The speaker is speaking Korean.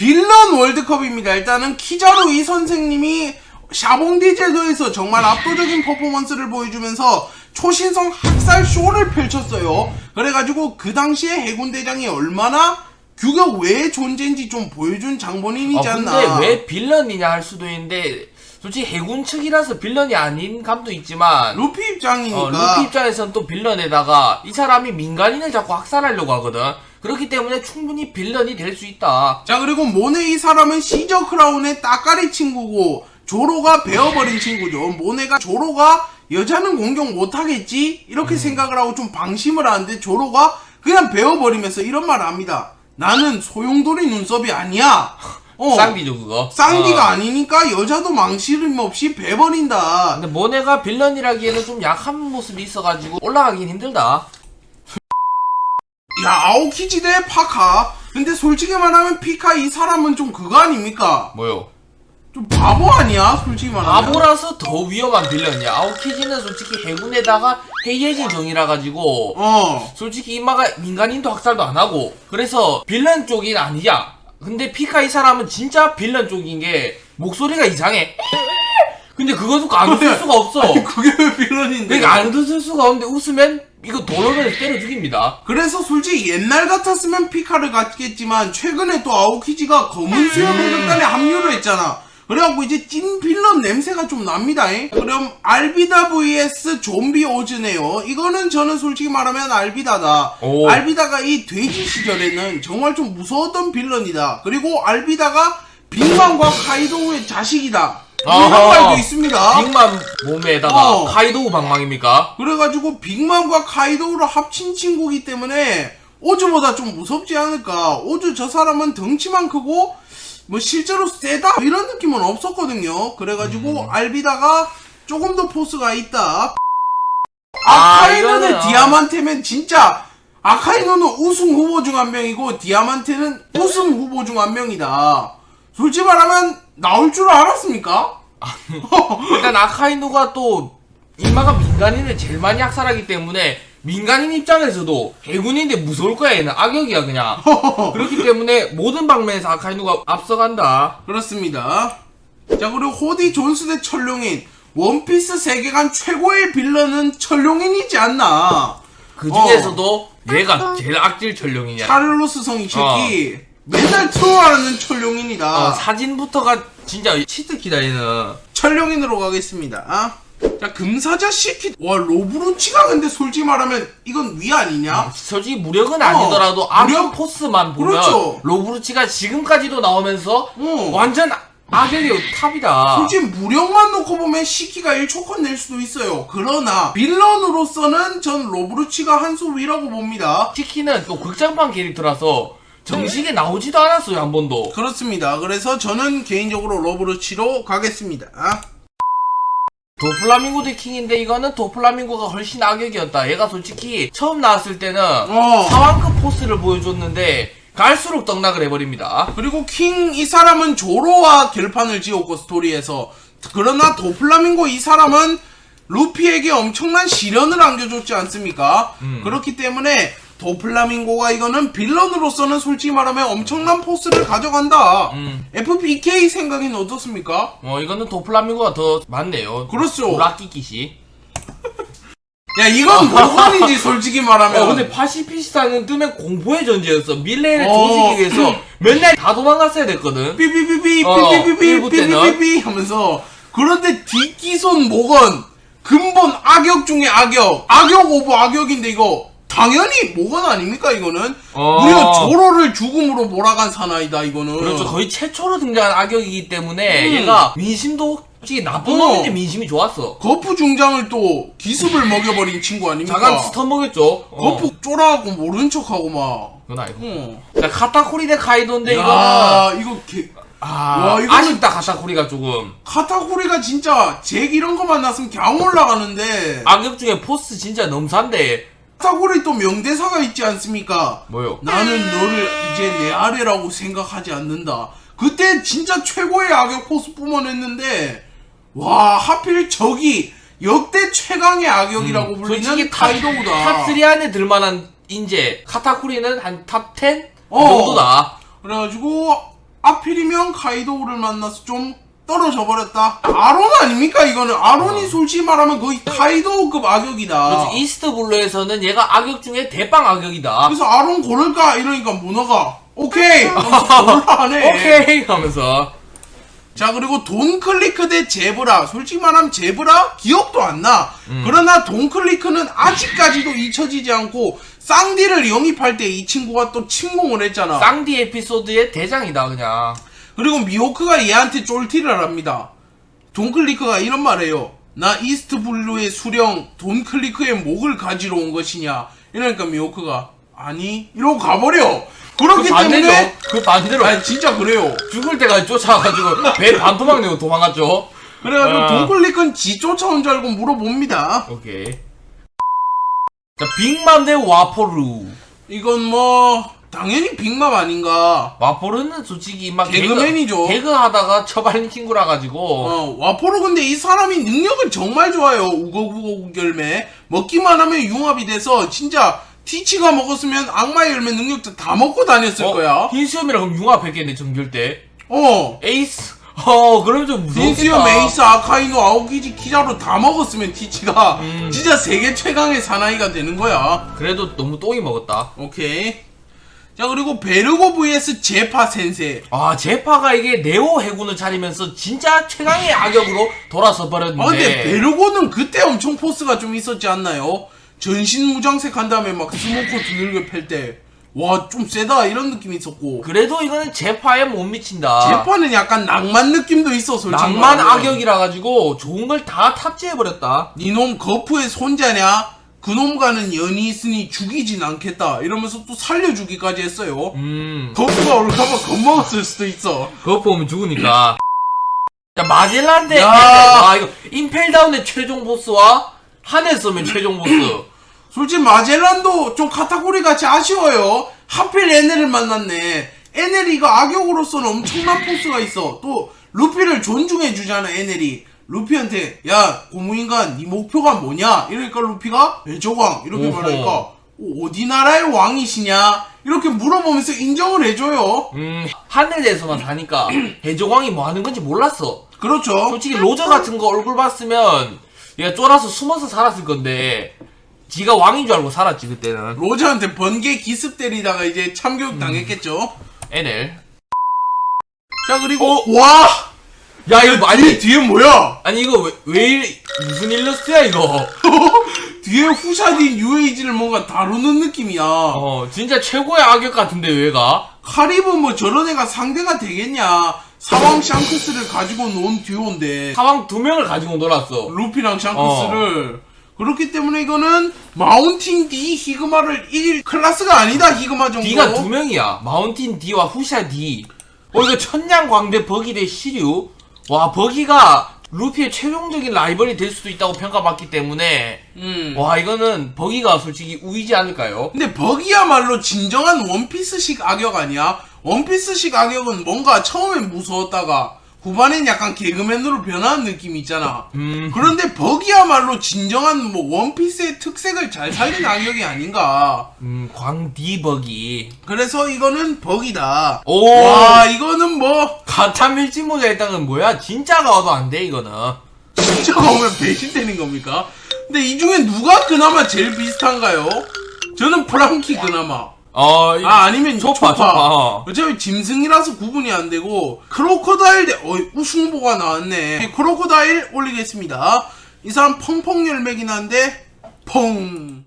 빌런 월드컵입니다. 일단은 키자루 이 선생님이 샤봉디 제도에서 정말 압도적인 퍼포먼스를 보여주면서 초신성 학살 쇼를 펼쳤어요. 그래가지고 그 당시에 해군 대장이 얼마나 규격 외의 존재인지 좀 보여준 장본인이지 아, 않나. 근데 왜 빌런이냐 할 수도 있는데 솔직히 해군 측이라서 빌런이 아닌 감도 있지만 루피 입장이니까. 어, 루피 입장에서는 또 빌런에다가 이 사람이 민간인을 자꾸 학살하려고 하거든. 그렇기 때문에 충분히 빌런이 될 수 있다. 자 그리고 모네 이 사람은 시저 크라운의 따까리 친구고 조로가 베어버린 친구죠. 모네가 조로가 여자는 공격 못하겠지 이렇게 생각을 하고 좀 방심을 하는데 조로가 그냥 베어버리면서 이런 말을 합니다. 나는 소용돌이 눈썹이 아니야. 어, 쌍디죠 그거. 쌍디가 어. 아니니까 여자도 망실임 없이 베버린다. 근데 모네가 빌런이라기에는 좀 약한 모습이 있어가지고 올라가긴 힘들다. 야 아오키지 대 파카. 근데 솔직히 말하면 피카 이 사람은 좀 그거 아닙니까? 뭐요? 좀 바보 아니야? 솔직히 말하면. 바보라서 더 위험한 빌런이야. 아오키지는 솔직히 해군에다가 해이해진 정이라 가지고 어. 솔직히 이마가 민간인도 학살도 안 하고 그래서 빌런 쪽이 아니야. 근데 피카 이 사람은 진짜 빌런 쪽인 게 목소리가 이상해. 근데 그것도 안 웃을 수가 없어. 아니, 그게 왜 빌런인데? 그러니까 안 웃을 수가 없는데 웃으면 이거 도로를 때려 죽입니다. 그래서 솔직히 옛날 같았으면 피카를 갔겠지만 최근에 또 아오키지가 검은 수염 해적단에 합류를 했잖아. 그래갖고 이제 찐 빌런 냄새가 좀 납니다. 잉? 그럼 알비다 vs 좀비 오즈네요. 이거는 저는 솔직히 말하면 알비다다. 오. 알비다가 이 돼지 시절에는 정말 좀 무서웠던 빌런이다. 그리고 알비다가 빅만과 카이도우의 자식이다. 이런 아하. 말도 있습니다. 빅만 몸에다가 어. 카이도우 방망입니까? 그래가지고 빅만과 카이도우를 합친 친구기 때문에 오즈보다 좀 무섭지 않을까. 오즈 저 사람은 덩치만 크고 뭐 실제로 세다 이런 느낌은 없었거든요. 그래가지고 알비다가 조금 더 포스가 있다. 아, 아카이노는 이거는, 디아만테면 진짜 아카이노는 우승 후보 중 한 명이고 디아만테는 우승 후보 중 한 명이다. 솔직히 말하면 나올 줄 알았습니까? 일단 아카이노가 또 이마가 민간인을 제일 많이 학살하기 때문에 민간인 입장에서도 해군인데 무서울 거야 얘는 악역이야 그냥 그렇기 때문에 모든 방면에서 아카이노가 앞서간다 그렇습니다. 자, 그리고 호디 존스 대 철룡인. 원피스 세계관 최고의 빌런은 철룡인이지 않나. 그 중에서도 얘가 제일 악질 전룡이냐 카를로스 성이 새끼. 맨날 트롤하는 철룡인이다. 어, 사진부터가 진짜 치트키다 얘는 철룡인으로 가겠습니다. 아? 자, 금사자 시키. 와, 로브루치가 근데 솔직히 말하면 이건 위 아니냐? 솔직히 무력은 아니더라도 악역 무력? 포스만 보면 그렇죠. 로브루치가 지금까지도 나오면서 어. 완전 악역이 탑이다 솔직히 무력만 놓고 보면 시키가 1초컷 낼 수도 있어요. 그러나 빌런으로서는 전 로브루치가 한 수 위라고 봅니다. 치키는 또 극장판 캐릭터라서 정식에 나오지도 않았어요 한 번도 그렇습니다. 그래서 저는 개인적으로 로브루치로 가겠습니다. 아, 도플라밍고 대 킹인데 이거는 도플라밍고가 훨씬 악역이었다 얘가 솔직히 처음 나왔을 때는 어. 사왕급 포스를 보여줬는데 갈수록 떡락을 해버립니다 그리고 킹 이 사람은 조로와 결판을 지었고 스토리에서 그러나 도플라밍고 이 사람은 루피에게 엄청난 시련을 안겨줬지 않습니까? 음. 그렇기 때문에 도플라밍고가 이거는 빌런으로서는 솔직히 말하면 엄청난 포스를 가져간다. 음. FPK 생각에는 어떻습니까? 어 이거는 도플라밍고가 더 맞네요 그렇죠. 라끼끼시 야 이건 뭐건인지 솔직히 말하면 어 근데 파시피스타는 뜨면 공포의 전제였어 밀레를 어. 조지기 위해서 맨날 다 도망갔어야 됐거든 삐삐삐삐 어, 삐삐삐삐 일부 때는. 삐삐삐삐 하면서 그런데 뒷기손 모건 근본 악역 중에 악역 악역 오브 악역인데 이거 당연히 모건 아닙니까 이거는? 어. 무려 조로를 죽음으로 몰아간 사나이다 이거는. 그렇죠. 거의 최초로 등장한 악역이기 때문에 음. 얘가 민심도 솔직히 나쁜 어. 놈인데 민심이 좋았어. 거푸 중장을 또 기습을 먹여버린 친구 아닙니까? 자간 스턴 먹였죠. 어. 거푸 쫄아갖고 모른 척하고 막. 그건 아니고. 어. 자 카타쿠리 대 카이도인데 이거 야 이거 개... 아, 와, 이거는- 아쉽다 카타쿠리가 조금. 카타쿠리가 진짜 잭 이런 거 만났으면 갸 올라가는데. 악역 중에 포스 진짜 넘산데 카타쿠리 또 명대사가 있지 않습니까? 뭐요? 나는 너를 이제 내 아래라고 생각하지 않는다. 그때 진짜 최고의 악역 포스 뿜어냈는데 와 하필 저기 역대 최강의 악역이라고 불리는 음, 솔직히 탑, 카이도우다. 탑3 안에 들만한 인재 카타쿠리는 한 탑 10 어. 정도다 그래가지고 하필이면 카이도우를 만나서 좀 떨어져 버렸다. 아론 아닙니까 이거는 아론이 솔직히 말하면 거의 카이도우급 악역이다. 그래서 이스트 블루에서는 얘가 악역 중에 대빵 악역이다. 그래서 아론 고를까 이러니까 문어가 오케이 고르라네. 오케이 하면서 자 그리고 돈 클리크 대 제브라 솔직히 말하면 제브라 기억도 안 나. 그러나 돈 클리크는 아직까지도 잊혀지지 않고 쌍디를 영입할 때 이 친구가 또 침공을 했잖아. 쌍디 에피소드의 대장이다 그냥. 그리고 미호크가 얘한테 쫄티를 합니다. 돈 클리크가 이런 말해요. 나 이스트 블루의 수령 돈 클리크의 목을 가지러 온 것이냐. 이러니까 미호크가 아니 이러고 가버려. 그렇기 그 반대죠. 때문에 그 반대로 아니 진짜 그래요. 죽을 때까지 쫓아가지고 배 반토막 내고 도망갔죠. 그래가지고 아. 돈 클리크는 지 쫓아온 줄 알고 물어봅니다. 오케이. 자 빅맘 대 와포루. 이건 뭐 당연히 빅맘 아닌가. 와포르는 솔직히 막 개그맨이죠. 개그, 하다가 처발린 친구라 가지고 어, 와포로 근데 이 사람이 능력은 정말 좋아요. 우거우거 열매. 먹기만 하면 융합이 돼서 진짜 티치가 먹었으면 악마의 열매 능력자 다 먹고 다녔을 어, 거야. 흰수염이랑 그럼 융합했겠네 정결 때. 어. 에이스. 어 그럼 좀 무섭겠다. 딘스요 메이스 아카이노 아오기지 키자로 다 먹었으면 티치가 음. 진짜 세계 최강의 사나이가 되는 거야. 그래도 너무 똥이 먹었다. 오케이. 자 그리고 베르고 vs 제파 센세. 아 제파가 이게 네오 해군을 차리면서 진짜 최강의 악역으로 돌아서 버렸는데. 아 근데 베르고는 그때 엄청 포스가 좀 있었지 않나요? 전신 무장색 한 다음에 막 스모커 두들겨 팰 때. 와, 좀 세다. 이런 느낌이 있었고. 그래도 이거는 제파에 못 미친다. 제파는 약간 낭만 느낌도 있어, 솔직히. 낭만 말하면. 악역이라 가지고 좋은 걸 다 탑재해 버렸다. 니놈 거프의 손자냐? 그놈과는 연이 있으니 죽이진 않겠다. 이러면서 또 살려주기까지 했어요. 음. 거프가 올까봐 겁먹었을 수도 있어. 그거 보면 죽으니까. 자, 마젤란 대, 야. 아, 이거, 임펠다운의 최종 보스와 하네섬의 최종 보스. 솔직히 마젤란도 좀 카타고리 같이 아쉬워요. 하필 에넬을 만났네. 에넬이 이거 악역으로서는 엄청난 포스가 있어. 또 루피를 존중해 주잖아 에넬이. 루피한테 야 고무인간 네 목표가 뭐냐? 이러니까 루피가 배조광 이렇게 오호. 말하니까 어, 어디 나라의 왕이시냐? 이렇게 물어보면서 인정을 해줘요. 음, 하늘에서만 사니까, 해적왕이 뭐 하는 건지 몰랐어. 그렇죠. 솔직히 로저 같은 거 얼굴 봤으면, 얘가 쫄아서 숨어서 살았을 건데, 지가 왕인 줄 알고 살았지, 그때는. 로저한테 번개 기습 때리다가 이제 참교육 당했겠죠. NL. 자 그리고 와 야, 이거 아니 많이, 뒤에 뭐야? 아니, 이거 왜, 왜, 이- 무슨 일러스트야, 이거? 뒤에 후샤딘 UAG를 뭔가 다루는 느낌이야. 어, 진짜 최고의 악역 같은데, 얘가? 카리브 뭐 저런 애가 상대가 되겠냐. 사왕 샹크스를 가지고 논 듀오인데. 사왕 두 명을 가지고 놀았어. 루피랑 샹크스를. 그렇기 때문에 이거는 마운틴 D 히그마를 이길 클래스가 아니다, 히그마 정도. D가 두 명이야. 마운틴 D와 후샤 D. 어, 이거 천냥 광대 버기 대 시류. 와, 버기가 루피의 최종적인 라이벌이 될 수도 있다고 평가받기 때문에, 음. 와, 이거는 버기가 솔직히 우위지 않을까요? 근데 버기야말로 진정한 원피스식 악역 아니야? 원피스식 악역은 뭔가 처음엔 무서웠다가 후반엔 약간 개그맨으로 변하는 느낌이 있잖아. 음. 그런데 버기야말로 진정한 뭐 원피스의 특색을 잘 살린 악역이 아닌가. 음, 광디 버기. 그래서 이거는 버기다. 오! 와 이거는 뭐 가타 밀짚 모자 일단은 뭐야? 진짜가 와도 안 돼, 이거는. 진짜가 오면 배신되는 겁니까? 근데 이 중에 누가 그나마 제일 비슷한가요? 저는 프랑키 그나마. 어, 이- 아 아니면 초파, 초파. 초파, 어. 어차피 짐승이라서 구분이 안 되고 크로코다일 대 어, 우승보가 나왔네. 크로코다일 올리겠습니다. 이 사람 펑펑 열매긴 한데 펑.